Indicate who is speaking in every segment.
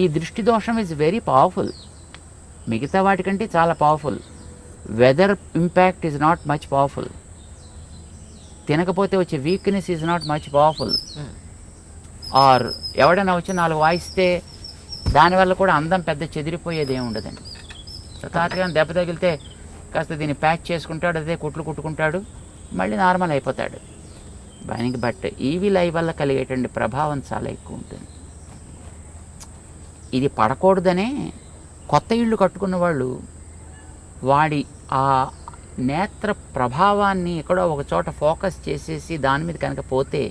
Speaker 1: ఈ దృష్టి దోషం ఇస్ వెరీ పవర్ఫుల్ మిగతా వాటికంటే చాలా powerful weather impact is not much powerful తినకపోతే వచ్చే weakness is not much powerful or ఎవడైనా వచ్చి నాలుగు వాయిస్తే దానివల్ల కూడా అందం పెద్ద చెదిరిపోయేది ఏమి ఉండదండి. తాతగా దెబ్బ తగిలితే కాస్త దీన్ని ప్యాచ్ చేసుకుంటాడు అదే కుట్లు కుట్టుకుంటాడు మళ్ళీ నార్మల్ అయిపోతాడు. దానికి బట్ ఈవీ లై వల్ల కలిగేటువంటి ప్రభావం చాలా ఎక్కువ ఉంటుంది. ఇది పడకూడదనే కొత్త ఇళ్ళు కట్టుకున్న వాళ్ళు వాడి ఆ నేత్ర ప్రభావాన్ని ఎక్కడో ఒక చోట ఫోకస్ చేసేసి దాని మీద కనుక పోతే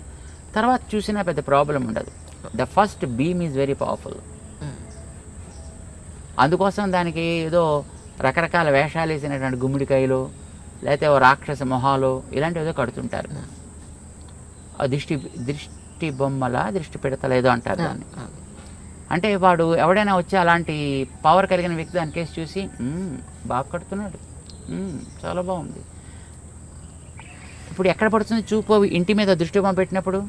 Speaker 1: తర్వాత చూసినా పెద్ద ప్రాబ్లం ఉండదు. The first beam is very powerful అందుకోసం దానికి ఏదో రకరకాల వేషాలు వేసినటువంటి గుమ్మిడికాయలు లేకపోతే ఓ రాక్షస మొహాలు ఇలాంటివి ఏదో కడుతుంటారు. ఆ దృష్టి దృష్టి బొమ్మల దృష్టి పెడతల ఏదో అంటారు దాన్ని. అంటే వాడు ఎవడైనా వచ్చి అలాంటి పవర్ కలిగిన వ్యక్తి దాని కేసు చూసి "మ్మ్, బాగా కడుతున్నాడు. చాలా బాగుంది. ఇప్పుడు ఎక్కడ పడుతుంది చూపు ఇంటి మీద దృష్టి పెట్టినప్పుడు?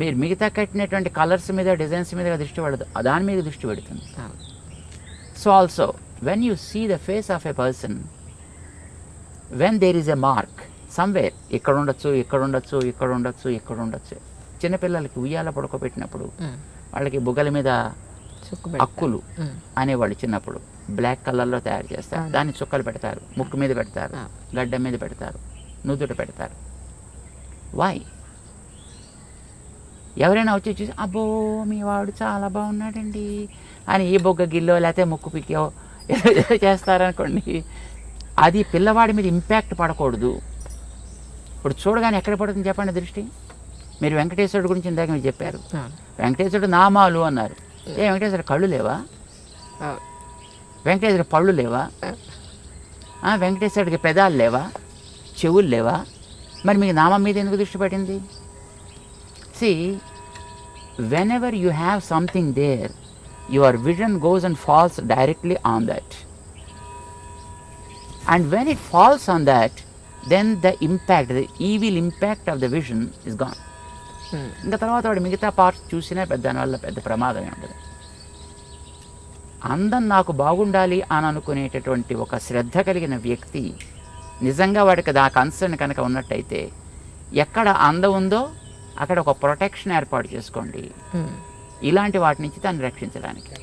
Speaker 1: మీరు మిగతా కట్టినటువంటి కలర్స్ మీద డిజైన్స్ మీద దృష్టి పడదు. దాని మీద దృష్టి పెడుతుంది. So also when you see the face of a person when there is a mark somewhere ఇక్కడ ఉండొచ్చు ఇక్కడ ఉండొచ్చు ఇక్కడ ఉండొచ్చు ఇక్కడ ఉండొచ్చు చిన్నపిల్లలకి ఉయ్యాల పడుకోబెట్టినప్పుడు వాళ్ళకి బుగ్గల మీద అక్కులు అనేవాళ్ళు చిన్నప్పుడు. బ్లాక్ కలర్లో తయారు చేస్తారు. దాన్ని చుక్కలు పెడతారు. ముక్కు మీద పెడతారు. గడ్డ మీద పెడతారు. నుదుట పెడతారు. వాయ్ ఎవరైనా వచ్చి చూసి అబ్బో మీ వాడు చాలా బాగున్నాడండి అని ఈ బొగ్గ గిల్లో లేకపోతే ముక్కు పిక్కో ఏదో చేస్తారనుకోండి. అది పిల్లవాడి మీద ఇంపాక్ట్ పడకూడదు. ఇప్పుడు చూడగానే ఎక్కడ పడుతుంది చెప్పండి దృష్టి? మీరు వెంకటేశ్వరుడు గురించి ఇందాక మీరు చెప్పారు. వెంకటేశ్వరుడు నామాలు అన్నారు. ఏ వెంకటేశ్వరుడు కళ్ళు లేవా? వెంకటేశ్వరుడు పళ్ళు లేవా? వెంకటేశ్వరుడికి పెదాలు లేవా? చెవులు లేవా? మరి మీకు నామం మీద ఎందుకు దృష్టి పడింది see whenever you have something there your vision goes and falls directly on that and when it falls on that then the impact the evil impact of the vision is gone ఇంకా తర్వాత వాడు మిగతా parts చూసినా పెద్ద దానివల్ల పెద్ద ప్రమాదమే ఉండదు. అందం నాకు బాగుండాలి అని అనుకునేటటువంటి ఒక శ్రద్ధ కలిగిన వ్యక్తి నిజంగా వాడికి ఆ కన్సర్న్ కనుక ఉన్నట్టయితే ఎక్కడ అందం ఉందో అక్కడ ఒక ప్రొటెక్షన్ ఏర్పాటు చేసుకోండి. ఇలాంటి వాటి నుంచి దాన్ని రక్షించడానికి.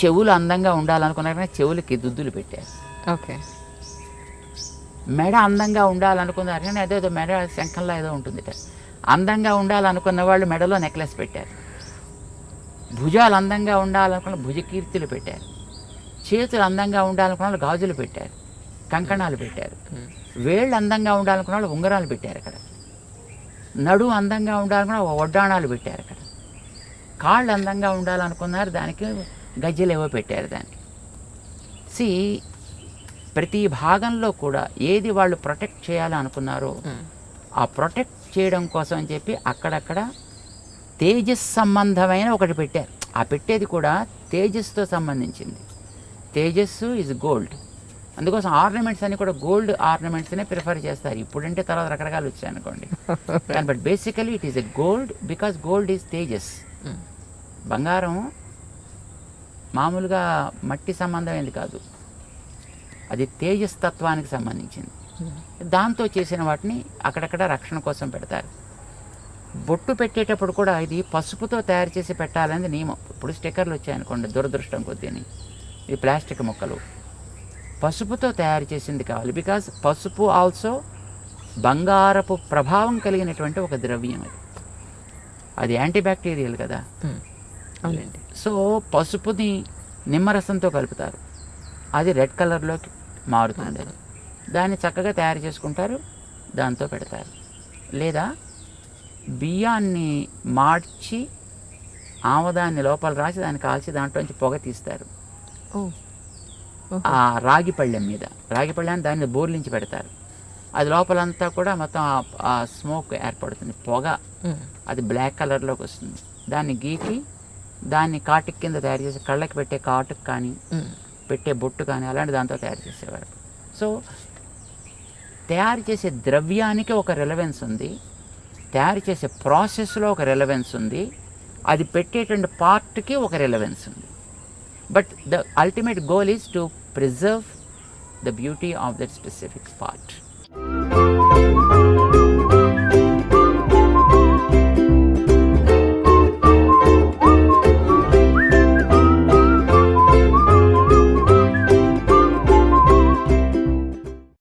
Speaker 1: చెవులు అందంగా ఉండాలనుకున్నారు కానీ చెవులకి దుద్దులు పెట్టారు.
Speaker 2: ఓకే.
Speaker 1: మెడ అందంగా ఉండాలనుకున్నారు కానీ అదేదో మెడ శంఖంలో ఏదో ఉంటుంది అందంగా ఉండాలనుకున్న వాళ్ళు మెడలో నెక్లెస్ పెట్టారు. భుజాలు అందంగా ఉండాలనుకున్న భుజకీర్తులు పెట్టారు. చేతులు అందంగా ఉండాలనుకున్న వాళ్ళు గాజులు పెట్టారు. కంకణాలు పెట్టారు. వేళ్ళు అందంగా ఉండాలనుకున్న వాళ్ళు ఉంగరాలు పెట్టారు అక్కడ. నడు అందంగా ఉండాలనుకున్న వడ్డాణాలు పెట్టారు అక్కడ. కాళ్ళు అందంగా ఉండాలనుకున్నారు దానికి గజ్జలు ఏవో పెట్టారు దానికి. సి ప్రతి భాగంలో కూడా ఏది వాళ్ళు ప్రొటెక్ట్ చేయాలని అనుకున్నారో ఆ ప్రొటెక్ట్ చేయడం కోసం అని చెప్పి అక్కడక్కడ తేజస్ సంబంధమైన ఒకటి పెట్టారు. ఆ పెట్టేది కూడా తేజస్తో సంబంధించింది. తేజస్సు ఇస్ గోల్డ్ అందుకోసం ఆర్నమెంట్స్ అన్ని కూడా గోల్డ్ ఆర్నమెంట్స్నే ప్రిఫర్ చేస్తారు. ఇప్పుడంటే తర్వాత రకరకాలు వచ్చాయి అనుకోండి. కానీ but basically it is a gold because gold is Tejas. బంగారం మామూలుగా మట్టి సంబంధమైనది కాదు. అది తేజస్ తత్వానికి సంబంధించింది. దాంతో చేసిన వాటిని అక్కడక్కడ రక్షణ కోసం పెడతారు. బొట్టు పెట్టేటప్పుడు కూడా ఇది పసుపుతో తయారు చేసి పెట్టాలనేది నియమం. ఇప్పుడు స్టిక్కర్లు వచ్చాయనుకోండి దురదృష్టం కొద్దిని ఇది ప్లాస్టిక్ ముక్కలు. పసుపుతో తయారు చేసింది కావాలి. బికాజ్ పసుపు ఆల్సో బంగారపు ప్రభావం కలిగినటువంటి ఒక ద్రవ్యం అది. అది యాంటీబ్యాక్టీరియల్ కదా.
Speaker 2: అవునండి.
Speaker 1: సో పసుపుని నిమ్మరసంతో కలుపుతారు. అది రెడ్ కలర్లోకి మారుతుంది. దాన్ని చక్కగా తయారు చేసుకుంటారు దాంతో పెడతారు. లేదా బియ్యాన్ని మార్చి ఆమదాన్ని లోపల రాసి దాన్ని కాల్చి దాంట్లోంచి పొగ తీస్తారు. ఆ రాగి పళ్ళెం మీద. రాగి పళ్ళెం దాన్ని బోర్లించి పెడతారు. అది లోపలంతా కూడా మొత్తం ఆ- ఆ స్మోక్ ఏర్పడుతుంది పొగ. అది బ్లాక్ కలర్లోకి వస్తుంది. దాన్ని గీకి దాన్ని కాటుక్ కింద తయారు చేసి కళ్ళకి పెట్టే కాటుకు కానీ పెట్టే బొట్టు కానీ అలాంటి దాంతో తయారు చేసేవారు. సో తయారు చేసే ద్రవ్యానికి ఒక రెలవెన్స్ ఉంది. తయారు చేసే ప్రాసెస్లో ఒక రెలవెన్స్ ఉంది. అది పెట్టేటువంటి పార్ట్కి ఒక రిలవెన్స్ ఉంది. But the ultimate goal is to preserve the beauty of that specific part